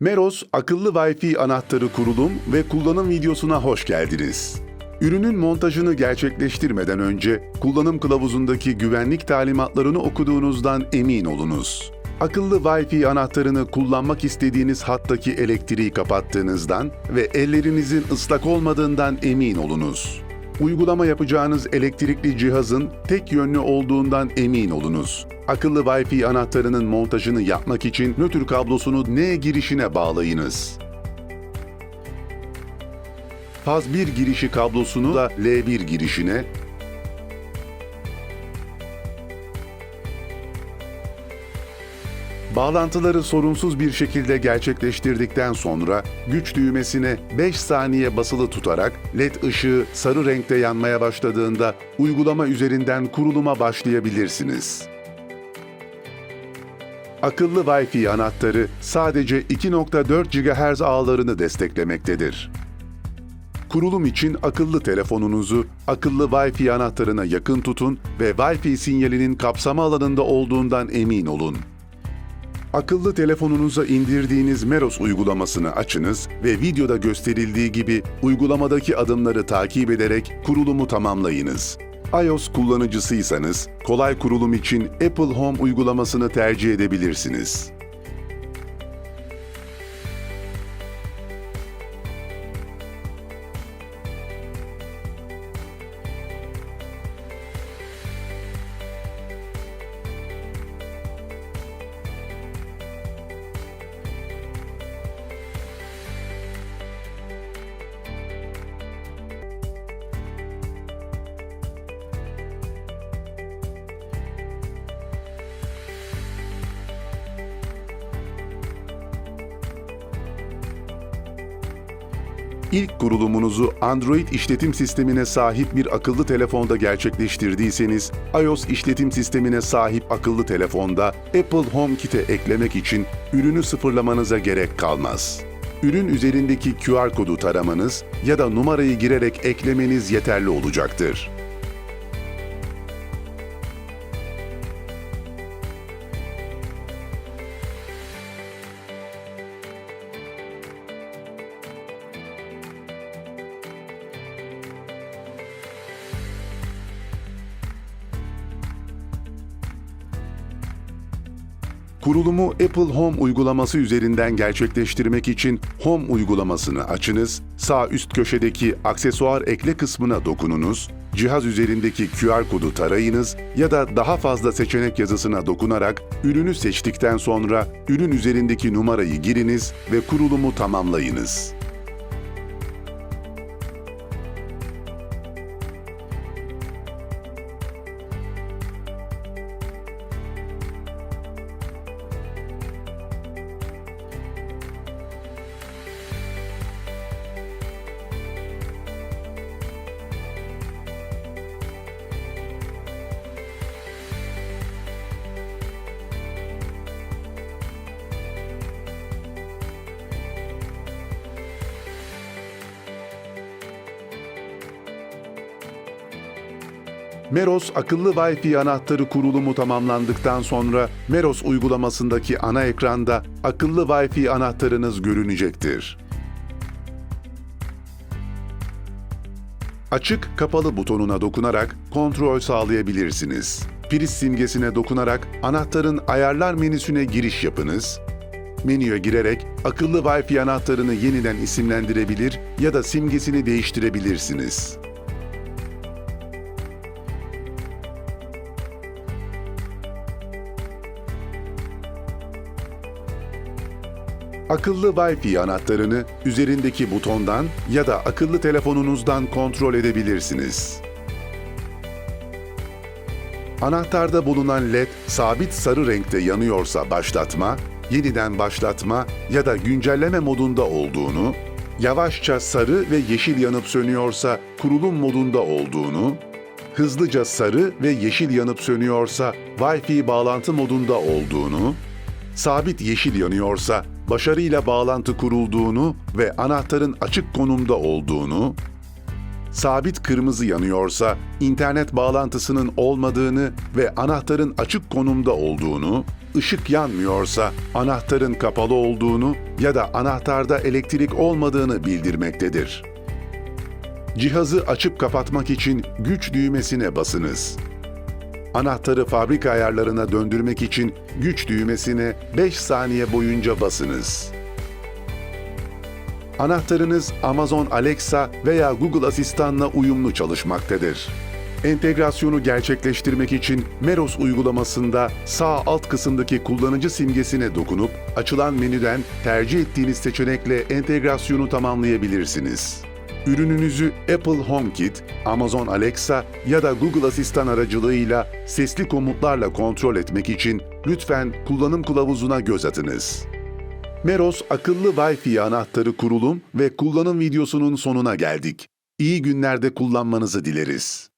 Meros akıllı Wi-Fi anahtarı kurulum ve kullanım videosuna hoş geldiniz. Ürünün montajını gerçekleştirmeden önce kullanım kılavuzundaki güvenlik talimatlarını okuduğunuzdan emin olunuz. Akıllı Wi-Fi anahtarını kullanmak istediğiniz hattaki elektriği kapattığınızdan ve ellerinizin ıslak olmadığından emin olunuz. Uygulama yapacağınız elektrikli cihazın tek yönlü olduğundan emin olunuz. Akıllı Wi-Fi anahtarının montajını yapmak için nötr kablosunu N girişine bağlayınız. Faz 1 girişi kablosunu da L1 girişine, Bağlantıları sorunsuz bir şekilde gerçekleştirdikten sonra güç düğmesine 5 saniye basılı tutarak led ışığı sarı renkte yanmaya başladığında uygulama üzerinden kuruluma başlayabilirsiniz. Akıllı Wi-Fi anahtarı sadece 2.4 GHz ağlarını desteklemektedir. Kurulum için akıllı telefonunuzu akıllı Wi-Fi anahtarına yakın tutun ve Wi-Fi sinyalinin kapsama alanında olduğundan emin olun. Akıllı telefonunuza indirdiğiniz Meros uygulamasını açınız ve videoda gösterildiği gibi uygulamadaki adımları takip ederek kurulumu tamamlayınız. iOS kullanıcısıysanız kolay kurulum için Apple Home uygulamasını tercih edebilirsiniz. İlk kurulumunuzu Android işletim sistemine sahip bir akıllı telefonda gerçekleştirdiyseniz, iOS işletim sistemine sahip akıllı telefonda Apple HomeKit'e eklemek için ürünü sıfırlamanıza gerek kalmaz. Ürün üzerindeki QR kodu taramanız ya da numarayı girerek eklemeniz yeterli olacaktır. Kurulumu Apple Home uygulaması üzerinden gerçekleştirmek için Home uygulamasını açınız, sağ üst köşedeki aksesuar ekle kısmına dokununuz, cihaz üzerindeki QR kodu tarayınız ya da daha fazla seçenek yazısına dokunarak ürünü seçtikten sonra ürün üzerindeki numarayı giriniz ve kurulumu tamamlayınız. Meros akıllı Wi-Fi anahtarı kurulumu tamamlandıktan sonra Meros uygulamasındaki ana ekranda akıllı Wi-Fi anahtarınız görünecektir. Açık kapalı butonuna dokunarak kontrol sağlayabilirsiniz. Priz simgesine dokunarak anahtarın ayarlar menüsüne giriş yapınız. Menüye girerek akıllı Wi-Fi anahtarını yeniden isimlendirebilir ya da simgesini değiştirebilirsiniz. Akıllı Wi-Fi anahtarını üzerindeki butondan ya da akıllı telefonunuzdan kontrol edebilirsiniz. Anahtarda bulunan led sabit sarı renkte yanıyorsa başlatma, yeniden başlatma ya da güncelleme modunda olduğunu, yavaşça sarı ve yeşil yanıp sönüyorsa kurulum modunda olduğunu, hızlıca sarı ve yeşil yanıp sönüyorsa Wi-Fi bağlantı modunda olduğunu, sabit yeşil yanıyorsa başarıyla bağlantı kurulduğunu ve anahtarın açık konumda olduğunu, sabit kırmızı yanıyorsa internet bağlantısının olmadığını ve anahtarın açık konumda olduğunu, ışık yanmıyorsa anahtarın kapalı olduğunu ya da anahtarda elektrik olmadığını bildirmektedir. Cihazı açıp kapatmak için güç düğmesine basınız. Anahtarı fabrika ayarlarına döndürmek için güç düğmesine 5 saniye boyunca basınız. Anahtarınız Amazon Alexa veya Google Asistan'la uyumlu çalışmaktadır. Entegrasyonu gerçekleştirmek için Meros uygulamasında sağ alt kısımdaki kullanıcı simgesine dokunup açılan menüden tercih ettiğiniz seçenekle entegrasyonu tamamlayabilirsiniz. Ürününüzü Apple HomeKit, Amazon Alexa ya da Google Asistan aracılığıyla sesli komutlarla kontrol etmek için lütfen kullanım kılavuzuna göz atınız. Meros akıllı Wi-Fi anahtarı kurulum ve kullanım videosunun sonuna geldik. İyi günlerde kullanmanızı dileriz.